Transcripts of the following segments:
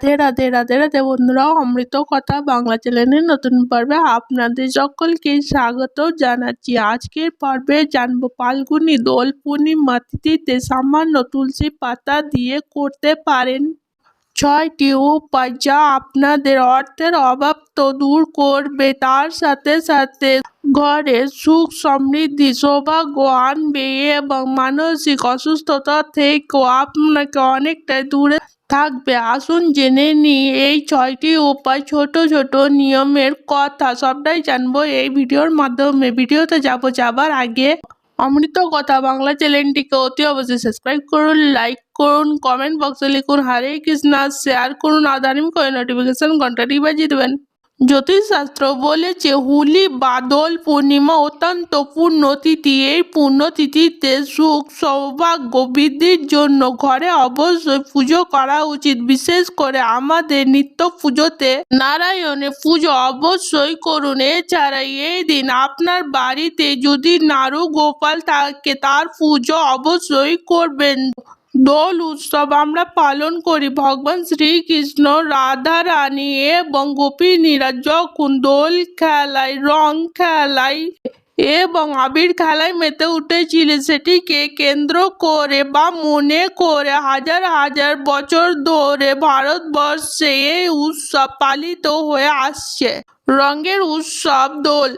রাধে রাধে রাধে রাধে বন্ধুরা, অমৃত কথা বাংলা চ্যানেলের নতুন পর্বে আপনাদের সকলকে স্বাগত জানাচ্ছি। আজকের পর্বে জানব ফাল্গুনি দোল পূর্ণিমা তিথিতে সামান্য তুলসী পাতা দিয়ে করতে পারেন। ছয়টি উপায় যা আপনাদের অর্থের অভাব তো দূর করবে, তার সাথে সাথে ঘরে সুখ, সমৃদ্ধি, সৌভাগ্য আনবে এবং মানসিক অসুস্থতা থেকেও আপনাকে অনেকটাই দূরে থাকবে। আসুন জেনে নিই, এই ছয়টি উপায় ছোট ছোট নিয়মের কথা। সবটাই জানব এই ভিডিওর মাধ্যমে। ভিডিওতে যাব যাবার আগে অমৃত কথা বাংলা চ্যানেলটিকে অতি অবশ্যই সাবস্ক্রাইব করুন, লাইক করুন, কমেন্ট বক্সে লিখুন, হরে কৃষ্ণা শেয়ার করুন আদানিম করে নোটিফিকেশন ঘন্টাটি বাজিয়ে দেবেন। জ্যোতিষশাস্ত্র বলেছে হুলি, বাদল, পূর্ণিমা অত্যন্ত পূর্ণতিথি এই পূর্ণতিথিতে সুখ, সৌভাগ্য বৃদ্ধির জন্য ঘরে অবশ্যই পুজো করা উচিত। বিশেষ করে আমাদের নিত্য পুজোতে নারায়ণের পুজো অবশ্যই করুন। এছাড়া এই দিন আপনার বাড়িতে যদি নাড়ু গোপাল থাকে, তার পুজো অবশ্যই করবেন। দোল উৎসব আমরা পালন করি। ভগবান শ্রীকৃষ্ণ রাধা রানী এবং গোপিনীরা যখন দোল খেলায়, রং খেলায় এবং আবির খেলায় মেতে উঠেছিলেন, সেটিকে কেন্দ্র করে বা মনে করে হাজার হাজার বছর ধরে ভারতবর্ষে এই উৎসব পালিত হয়ে আসছে। রঙের উৎসব দোল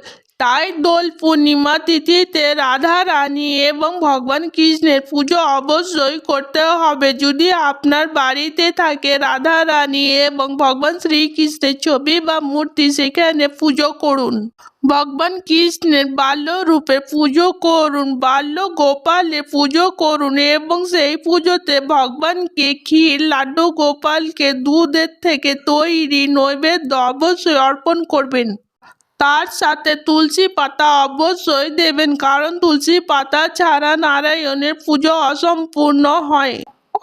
তাই দোল পূর্ণিমা, তিথিতে রাধা, রানী এবং ভগবান কৃষ্ণের পুজো অবশ্যই করতে হবে। যদি আপনার বাড়িতে থাকে রাধা, রানী এবং ভগবান শ্রীকৃষ্ণের ছবি বা মূর্তি, সেখানে পুজো করুন। ভগবান কৃষ্ণের বাল্য রূপে পুজো করুন, বাল্য গোপালে পুজো করুন এবং সেই পুজোতে ভগবানকে ক্ষীর, লাড্ডু গোপালকে দুধের থেকে তৈরি নৈবেদ্য অবশ্যই অর্পণ করবেন। তার সাথে তুলসী পাতা অবশ্যই দেবেন, কারণ তুলসী পাতা ছাড়া নারায়ণের পুজো অসম্পূর্ণ হয়।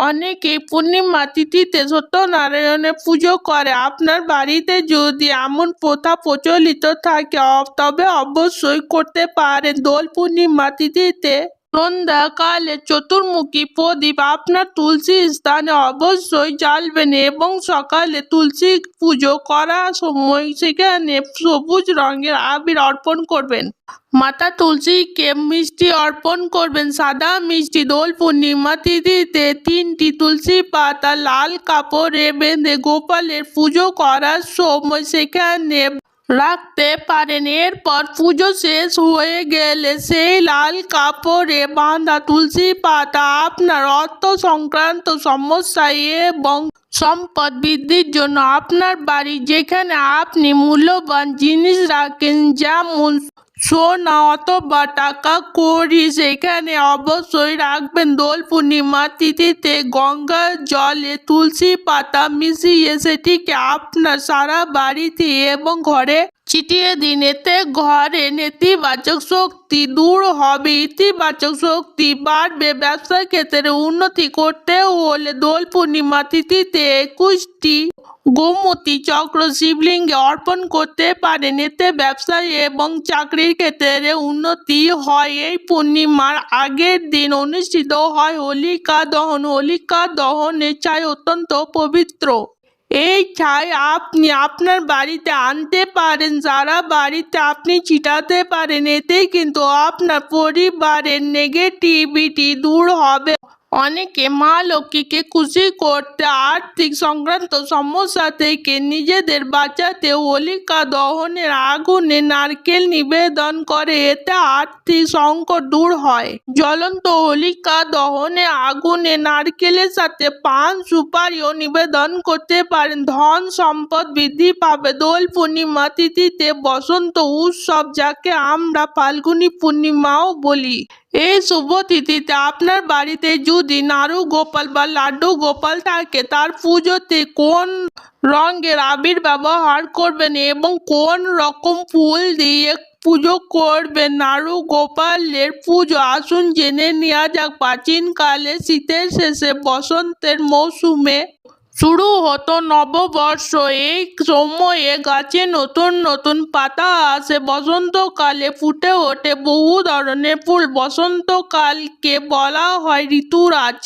অনেকে পূর্ণিমা তিথিতে সত্যনারায়ণের পুজো করে। আপনার বাড়িতে যদি এমন প্রথা প্রচলিত থাকে, তবে অবশ্যই করতে পারেন। দোল পূর্ণিমা তিথিতে সন্ধ্যাকালে চতুর্মুখী প্রদীপ আপনার তুলসী স্থানে অবশ্যই জ্বালবেন এবং সকালে তুলসী পুজো করার সময় সেখানে সবুজ রঙের আবির অর্পণ করবেন। মাতা তুলসীকে মিষ্টি অর্পণ করবেন। সাদা মিষ্টি দোল পূর্ণিমা তিথিতে তিনটি তুলসী পাতা লাল কাপড়ে বেঁধে গোপালের পুজো করার সময় সেখানে রাখতে পারেন। এরপর পুজো শেষ হয়ে গেলে সেই লাল কাপড়ে বাঁধা তুলসী পাতা আপনার অর্থ সংক্রান্ত সমস্যা এবং সম্পদ বৃদ্ধির জন্য আপনার বাড়ি যেখানে আপনি মূল্যবান জিনিস রাখেন, যেমন সোনা অথবা টাকা করি। সেখানে অবশ্যই রাখবেন দোল পূর্ণিমা তিথিতে গঙ্গার জলে তুলসী পাতা মিশিয়ে সেটিকে আপনার সারা বাড়িতে এবং ঘরে ছিটিয়ে দিন। এতে ঘরে নেতিবাচক শক্তি দূর হবে। ইতিবাচক শক্তি বাড়বে। ব্যবসা ক্ষেত্রে উন্নতি করতে হলে দোল পূর্ণিমা তিথিতে একুশটি গোমতী চক্র শিবলিঙ্গে অর্পণ করতে পারেন এতে ব্যবসায় এবং চাকরির ক্ষেত্রে উন্নতি হয়। এই পূর্ণিমার আগের দিন অনুষ্ঠিত হয় হোলিকা দহন। হোলিকা দহনের চাই অত্যন্ত পবিত্র। এই ছাই আপনি আপনার বাড়িতে আনতে পারেন, যারা বাড়িতে আপনি ছিটাতে পারেন এতেই কিন্তু আপনার পরিবারের নেগেটিভিটি দূর হবে। অনেকে মা লক্ষ্মীকে খুশি করতে আর্থিক সংক্রান্ত সমস্যা থেকে নিজেদের বাঁচাতে হোলিকা দহনের আগুনে নারকেল নিবেদন করে, এতে আর্থিক সংকট দূর হয়। জ্বলন্ত হোলিকা দহনে আগুনে নারকেলের সাথে পান সুপারিও নিবেদন করতে পারেন। ধন সম্পদ বৃদ্ধি পাবে। দোল পূর্ণিমা তিথিতে বসন্ত উৎসব, যাকে আমরা ফাল্গুনী পূর্ণিমাও বলি। এই শুভ তিথিতে আপনার বাড়িতে যদি নাড়ু গোপাল বা লাড্ডু গোপাল থাকে, তার পুজোতে কোন রঙের আবির ব্যবহার করবেন এবং কোন রকম ফুল দিয়ে পুজো করবেন? নাড়ু গোপালের পুজো আসুন জেনে নেওয়া যাক। প্রাচীনকালে শীতের শেষে বসন্তের মৌসুমে শুরু হতো নববর্ষ। এই সময়ে গাছে নতুন নতুন পাতা আসে। বসন্তকালে ফুটে ওঠে বহু ধরনের ফুল। বসন্তকালকে বলা হয় ঋতুরাজ।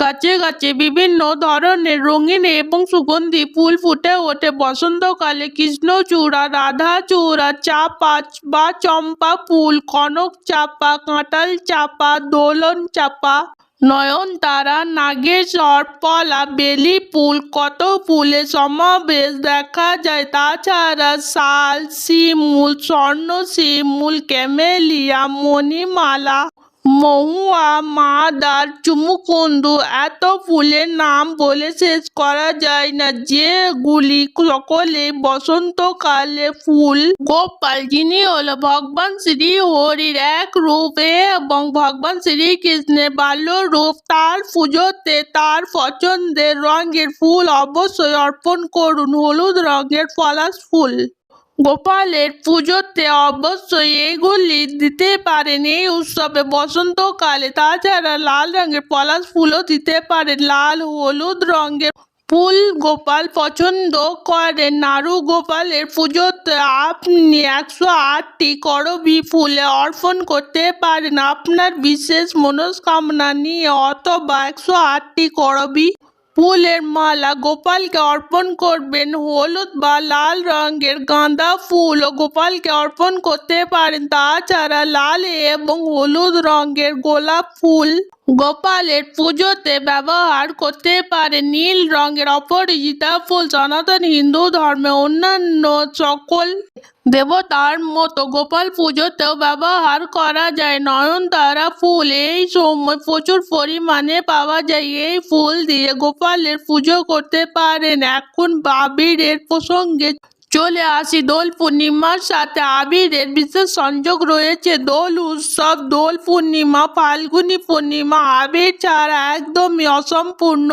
গাছে গাছে বিভিন্ন ধরনের রঙিন এবং সুগন্ধি ফুল ফুটে ওঠে। বসন্তকালে কৃষ্ণচূড়া, রাধাচূড়া, চাপা বা চম্পা ফুল, কনক চাপা, কাঁঠাল চাপা, দোলন চাপা নয়নতারা নাগেশ্বর পলা বেলি ফুল। কত ফুলের সমাবেশ দেখা যায়। তাছাড়া শাল, শিমুল, স্বর্ণ, শিমুল, ক্যামেলিয়া, মণিমালা। মহুয়া, মাদার, চুমুকুন্দু, এত ফুলের নাম বলে শেষ করা যায় না। যেগুলি সকলে বসন্তকালে ফুল, গোপাল যিনি হলো ভগবান শ্রী হরির এক রূপে এবং ভগবান শ্রীকৃষ্ণের বাল্য রূপ, তার পুজোতে তার পছন্দের রঙের ফুল অবশ্যই অর্পণ করুন। হলুদ রঙের পলাশ ফুল। গোপালের পুজোতে অবশ্যই এগুলি দিতে পারেন। এই উৎসবে বসন্তকালে তাছাড়া লাল রঙের পলাশ ফুলও দিতে পারেন। লাল হলুদ রঙের ফুল গোপাল পছন্দ করেন। নাড়ু গোপালের পুজোতে আপনি একশো আটটি করবি ফুলে অর্পণ করতে পারেন। আপনার বিশেষ মনস্কামনা নিয়ে অথবা একশো আটটি করবি ফুলের মালা গোপালকে অর্পণ করবেন। হলুদ বা লাল রঙের গাঁদা ফুল ও গোপালকে অর্পণ করতে পারেন। তাছাড়া লাল এবং হলুদ রঙের গোলাপ ফুল গোপালের পুজোতে ব্যবহার করতে পারে নীল রঙের অপরাজিতা ফুল, সনাতন হিন্দু ধর্মে অন্যান্য সকল দেবতার মতো। গোপাল পুজোতেও ব্যবহার করা যায়। নয়নতারা ফুল, এই সময় প্রচুর পরিমাণে পাওয়া যায় এই ফুল দিয়ে। গোপালের পুজো করতে পারেন। এখন বাবিরের প্রসঙ্গে চলে আসি দোল পূর্ণিমার সাথে। আবিরের বিশেষ সংযোগ রয়েছে দোল উৎসব, দোল পূর্ণিমা, ফাল্গুনী পূর্ণিমা। আবির ছাড়া একদমই অসম্পূর্ণ।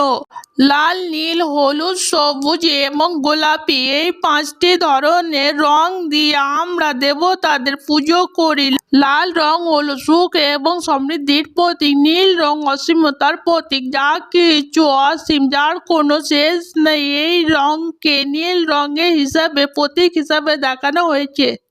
লাল, নীল, হলুদ, সবুজ এবং গোলাপি। এই পাঁচটি ধরনের রং দিয়ে আমরা দেবতাদের পুজো করি। লাল রং হলো সুখ এবং সমৃদ্ধির প্রতীক। নীল রং অসীমতার প্রতীক। যা কিছু অসীম, যার কোনো শেষ নেই। এই রংকে নীল রঙের হিসাবে, প্রতীক হিসাবে দেখানো হয়েছে।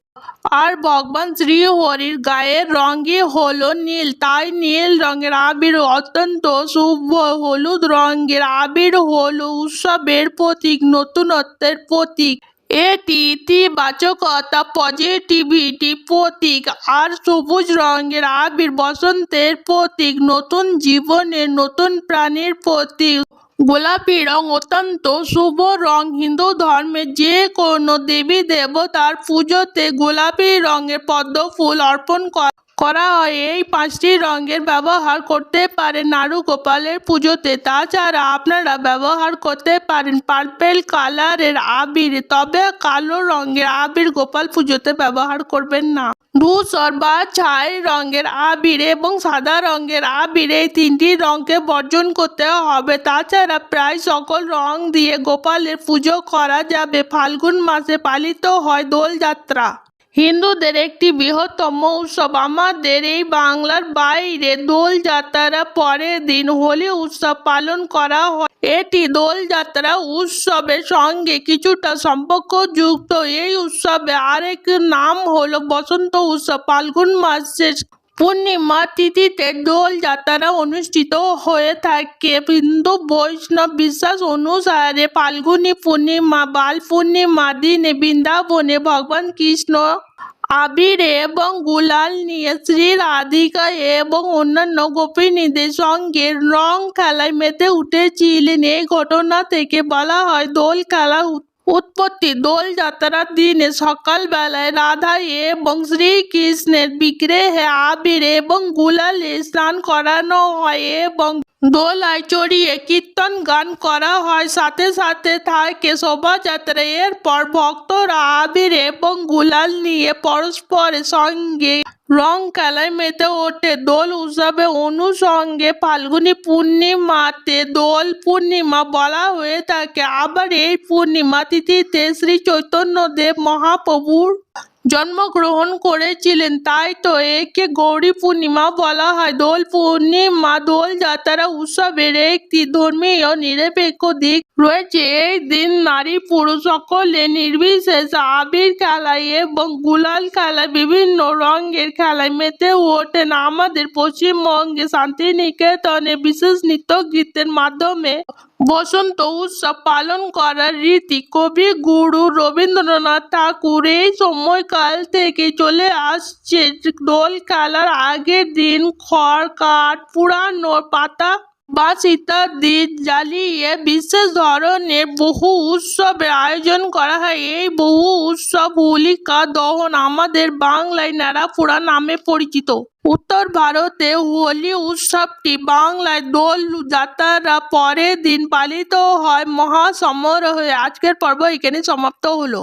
আর ভগবান শ্রী হরির গায়ের রঙই হলো নীল। তাই নীল রঙের আবির অত্যন্ত শুভ, হলুদ রঙের আবির হলো উৎসবের প্রতীক, নতুনত্বের প্রতীক। এটি ইতিবাচকতা পজিটিভিটি প্রতীক আর সবুজ রঙের আবির বসন্তের প্রতীক, নতুন জীবনের, নতুন প্রাণীর প্রতীক। গোলাপি রং অত্যন্ত শুভ রং। হিন্দু ধর্মে যে কোনো দেবী দেবতার পুজোতে গোলাপি রঙের পদ্ম ফুল অর্পণ করা করা হয়। এই পাঁচটি রঙের ব্যবহার করতে পারেন নাড়ু গোপালের পুজোতে। তাছাড়া আপনারা ব্যবহার করতে পারেন পার্পেল কালারের আবির, তবে কালো রঙের আবির গোপাল পুজোতে ব্যবহার করবেন না। ধূসর বা ছাই রঙের আবির এবং সাদা রঙের আবির এই তিনটি রঙকে বর্জন করতে হবে। তাছাড়া প্রায় সকল রং দিয়ে গোপালের পুজো করা যাবে। ফাল্গুন মাসে পালিত হয় দোলযাত্রা। হিন্দুদের একটি বৃহত্তম উৎসব। আমাদের এই বাংলার বাইরে দোলযাত্রা পরের দিন হোলি উৎসব পালন করা হয়। এটি দোলযাত্রা উৎসবের সঙ্গে কিছুটা সম্পর্কযুক্ত। এই উৎসবে আরেক নাম হলো বসন্ত উৎসব, ফাল্গুন মাসের পূর্ণিমা তিথিতে দোল যাত্রা অনুষ্ঠিত হয়ে থাকে। হিন্দু বৈষ্ণব বিশ্বাস অনুসারে ফাল্গুনী পূর্ণিমা, বাল পূর্ণিমা দিনে বৃন্দাবনে ভগবান কৃষ্ণ আবির এবং গুলাল নিয়ে শ্রী রাধিকা এবং অন্যান্য গোপিনীদের সঙ্গে রং খেলায় মেতে উঠেছিলেন। এই ঘটনা থেকে বলা হয় দোল খেলা উৎপত্তি, দোল যাত্রার দিনে সকালবেলায় রাধা এবং শ্রীকৃষ্ণের বিগ্রহে আবির এবং গুলালে স্নান করানো হয় এবং দোলায় চড়িয়ে কীর্তন গান করা হয়। সাথে সাথে থাকে শোভাযাত্রা এরপর ভক্তরা আবির এবং গুলাল নিয়ে পরস্পরের সঙ্গে রং খেলায় মেতে ওঠে। দোল উৎসবে অনুষঙ্গে ফাল্গুনী পূর্ণিমাতে দোল পূর্ণিমা বলা হয়ে থাকে। আবার এই পূর্ণিমা তিথিতে শ্রী চৈতন্যদেব মহাপ্রভুর জন্মগ্রহণ করেছিলেন। তাই তো একে গৌরী পূর্ণিমা বলা হয়। দোল পূর্ণিমা দোল যাত্রা উৎসবের একটি ধর্মীয় নিরপেক্ষ দিক। রয়েছে। এই দিন নারী পুরুষ সকলে নির্বিশেষে আবির খেলায় এবং গুলাল খেলায় বিভিন্ন রঙের খেলায় মেতে ওঠেন। আমাদের পশ্চিমবঙ্গে শান্তিনিকেতনে বিশেষ নৃত্য গীতের মাধ্যমে বসন্ত উৎসব পালন করার রীতি কবি গুরু রবীন্দ্রনাথ ঠাকুর এই সময়কাল থেকে চলে আসছে। দোল খেলার আগের দিন খড়, কাঠ, পুরানো পাতা বাঁশ ইত্যাদি জ্বালিয়ে বিশেষ ধরনের বহু উৎসবের আয়োজন করা হয়। এই বহু উৎসব হোলিকা দহন আমাদের বাংলায় ন্যাড়াপোড়া নামে পরিচিত। উত্তর ভারতে হোলি উৎসবটি বাংলায় দোল যাত্রার পরের দিন পালিত হয় মহা সমারোহে আজকের পর্ব এখানে সমাপ্ত হলো।